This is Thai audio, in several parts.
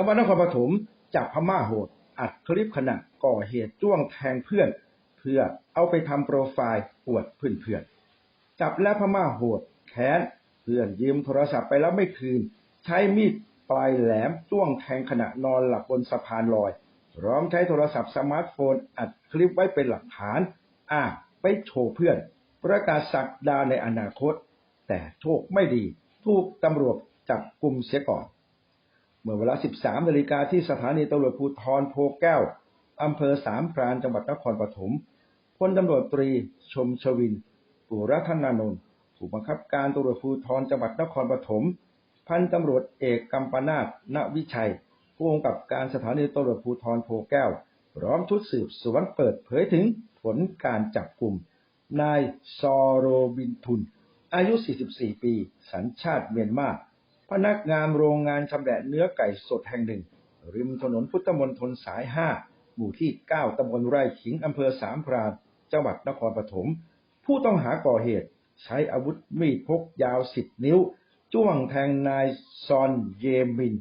จังหวัดนครปฐมจับพม่าโหด อัดคลิปขณะก่อเหตุจ้วงแทงเพื่อน เพื่อเอาไปทำโปรไฟล์อวดเพื่อนๆจับแล้วพม่าโหดแค้นเพื่อนยืมโทรศัพท์ไปแล้วไม่คืน ใช้มีดปลายแหลมจ้วงแทงขณะนอนหลับบนสะพานลอยพร้อมใช้โทรศัพท์สมาร์ทโฟน อัดคลิปไว้เป็นหลักฐานอ้าไปโชว์เพื่อน ประกาศสักดาในอนาคต แต่โชคไม่ดี ถูกตำรวจจับกลุ่มเสียก่อน เมื่อเวลา 13นาฬิกาที่สถานีตำรวจภูธรโพแก้ว อำเภอสามพรานจังหวัดนครปฐมพลตำรวจตรีชมชวินปุรัตนานนท์ผู้บังคับการตำรวจภูธรจังหวัดนครปฐมพันตำรวจเอกกัมปนาตณวิชัย ผู้กำกับการสถานีตำรวจภูธรโพแก้ว พร้อมชุดสืบสวนเปิดเผยถึงผลการจับกลุ่ม นายซอโรบินทุน อายุ 44 ปี สัญชาติเมียนมา พนักงานโรงงานชำแหละเนื้อไก่สดแห่งหนึ่ง ริมถนนพุทธมณฑลสาย 5 หมู่ที่ 9ตำบลไร่ขิงอำเภอสามพรานจังหวัดนครปฐม ผู้ต้องหาก่อเหตุ ใช้อาวุธมีดพกยาว 10 นิ้ว จ้วงแทงนายซอนเยมิน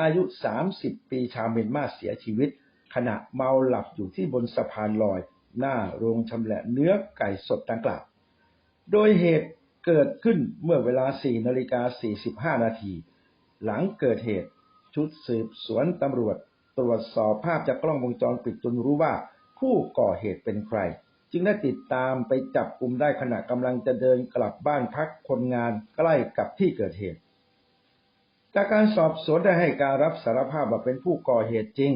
อายุ 30 ปีชาวเมียนมาเสียชีวิต ขณะเมาหลับอยู่ที่บนสะพานลอย หน้าโรงชำแหละเนื้อไก่สดดังกล่าว โดยเหตุ เกิดขึ้นเมื่อเวลา 4 นาฬิกา 45 นาที หลังเกิดเหตุ ชุดสืบสวนตำรวจ ตรวจสอบภาพจากกล้องวงจรปิดจนรู้ว่าผู้ก่อเหตุเป็นใคร จึงได้ติดตามไปจับกลุ่มได้ขณะกำลังจะเดินกลับบ้านพักคนงานใกล้กับที่เกิดเหตุ จากการสอบสวนได้ให้การรับสารภาพว่าเป็นผู้ก่อเหตุจริง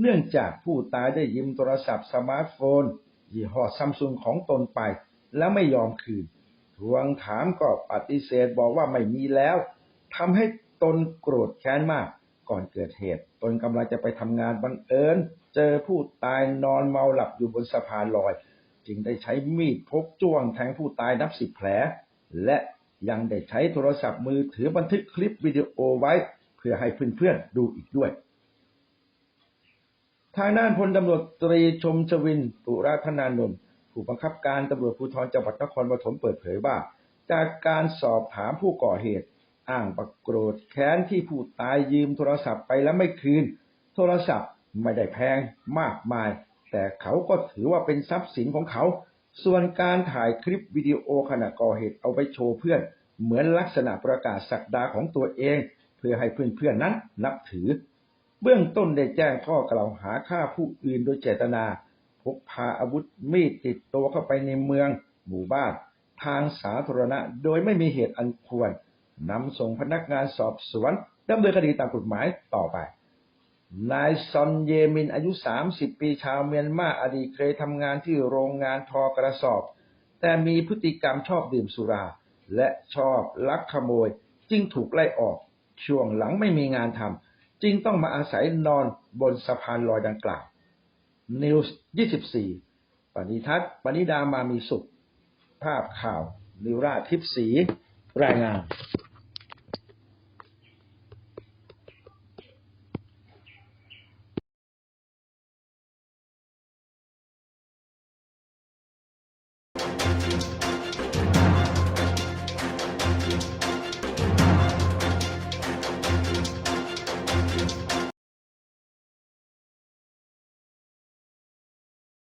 เนื่องจากผู้ตายได้ยืมโทรศัพท์สมาร์ทโฟนยี่ห้อซัมซุงของตนไป แล้วไม่ยอมคืน ทวงถามก็ปฏิเสธบอกว่าไม่มีแล้วทำให้ตนโกรธแค้นมาก ก่อนเกิดเหตุ ตนกำลังจะไปทำงานบังเอิญ เจอผู้ตายนอนเมาหลับอยู่บนสะพานลอย จึงได้ใช้มีดพกจ้วงแทงผู้ตายนับสิบแผล และยังได้ใช้โทรศัพท์มือถือบันทึกคลิปวิดีโอไว้ เพื่อให้เพื่อนๆดูอีกด้วยทางด้านพลตำรวจตรีชมชวิน ปุราธนานนท์ ผู้บังคับการตำรวจภูธรจังหวัดนครปฐมเปิดเผยว่า จากการสอบถามผู้ก่อเหตุ อ้างบักโกรธแค้นที่ผู้ตายยืมโทรศัพท์ไปแล้วไม่คืน โทรศัพท์ไม่ได้แพงมากมาย แต่เขาก็ถือว่าเป็นทรัพย์สินของเขา ส่วนการถ่ายคลิปวิดีโอขณะก่อเหตุเอาไปโชว์เพื่อน เหมือนลักษณะประกาศสักดาของตัวเอง เพื่อให้เพื่อนๆนั้นนับถือ เบื้องต้นได้แจ้งข้อกล่าวหาฆ่าผู้อื่นโดยเจตนา พกพาอาวุธมีดติดตัวเข้าไปในเมือง หมู่บ้าน ทางสาธารณะ โดยไม่มีเหตุอันควรนำส่งพนักงานสอบสวนดำเนินคดีตามกฎหมายต่อไป นายซอนเยมินอายุ 30 ปีชาวเมียนมาอดีตเคยทำงานที่โรงงานทอกระสอบ แต่มีพฤติกรรมชอบดื่มสุรา และชอบลักขโมย จึงถูกไล่ออก ช่วงหลังไม่มีงานทำจึงต้องมาอาศัยนอนบนสะพานลอยดังกล่าว นิวส์24ปณิทัศน์ปณิดามามีสุข ภาพข่าว นิวราทิพสีรายงาน